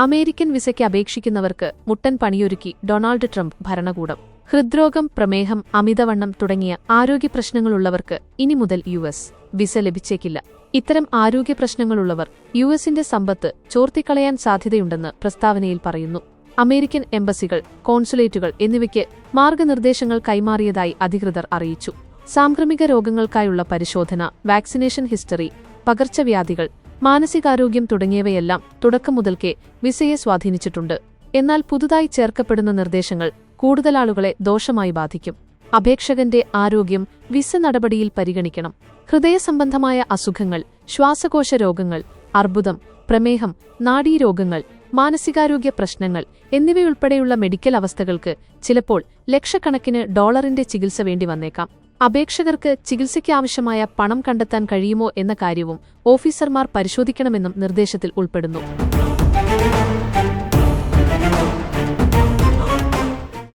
American വിസയ്ക്ക് അപേക്ഷിക്കുന്നവർക്ക് മുട്ടൻ പണിയൊരുക്കി Donald Trump ഭരണകൂടം. ഹൃദ്രോഗം പ്രമേഹം അമിതവണ്ണം തുടങ്ങിയ ആരോഗ്യ പ്രശ്നങ്ങളുള്ളവർക്ക് ഇനി മുതൽ യു എസ് വിസ ലഭിച്ചേക്കില്ല. ഇത്തരം ആരോഗ്യ പ്രശ്നങ്ങളുള്ളവർ യു എസിന്റെ സമ്പത്ത് ചോർത്തിക്കളയാൻ സാധ്യതയുണ്ടെന്ന് പ്രസ്താവനയിൽ പറയുന്നു. അമേരിക്കൻ എംബസികൾ കോൺസുലേറ്റുകൾ എന്നിവയ്ക്ക് മാർഗനിർദ്ദേശങ്ങൾ കൈമാറിയതായി അധികൃതർ അറിയിച്ചു. സാംക്രമിക രോഗങ്ങൾക്കായുള്ള പരിശോധന വാക്സിനേഷൻ ഹിസ്റ്ററി പകർച്ചവ്യാധികൾ മാനസികാരോഗ്യം തുടങ്ങിയവയെല്ലാം തുടക്കം മുതൽക്കേ വിസയെ സ്വാധീനിച്ചിട്ടുണ്ട്. എന്നാൽ പുതുതായി ചേർക്കപ്പെടുന്ന നിർദ്ദേശങ്ങൾ കൂടുതൽ ആളുകളെ ദോഷമായി ബാധിക്കും. അപേക്ഷകന്റെ ആരോഗ്യം വിസ നടപടിയിൽ പരിഗണിക്കണം. ഹൃദയ സംബന്ധമായ അസുഖങ്ങൾ ശ്വാസകോശ രോഗങ്ങൾ അർബുദം പ്രമേഹം നാഡീരോഗങ്ങൾ മാനസികാരോഗ്യ പ്രശ്നങ്ങൾ എന്നിവയുൾപ്പെടെയുള്ള മെഡിക്കൽ അവസ്ഥകൾക്ക് ചിലപ്പോൾ ലക്ഷക്കണക്കിന് ഡോളറിന്റെ ചികിത്സ വേണ്ടി വന്നേക്കാം. അപേക്ഷകർക്ക് ചികിത്സയ്ക്കാവശ്യമായ പണം കണ്ടെത്താൻ കഴിയുമോ എന്ന കാര്യവും ഓഫീസർമാർ പരിശോധിക്കണമെന്നും നിർദ്ദേശത്തിൽ ഉൾപ്പെടുന്നു.